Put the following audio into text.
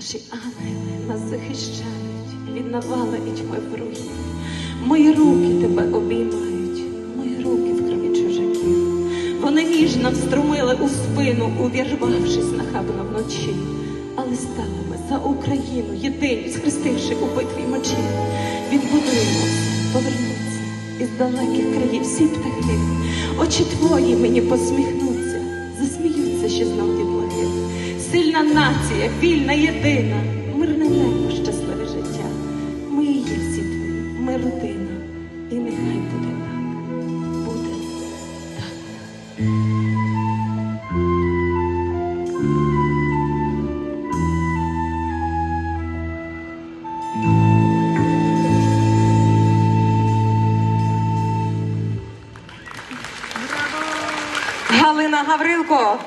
Наші ангели нас захищають від навали і тьми ворогів. Мої руки тебе обіймають, мої руки в крові чужаків. Вони ніжно вструмили у спину, увірвавшись нахабно вночі. Але стали ми за Україну, єдині, схрестивши у битві мечі. Відбудуємо повернуться із далеких країв всі птахи. Очі твої мені посміхнуться, засміються ще знов від. Сильна нація, вільна, єдина, мирне небо, щасливе життя. Ми є всі твої, ми родина, і нехай буде так, буде так. Галина Гаврилко.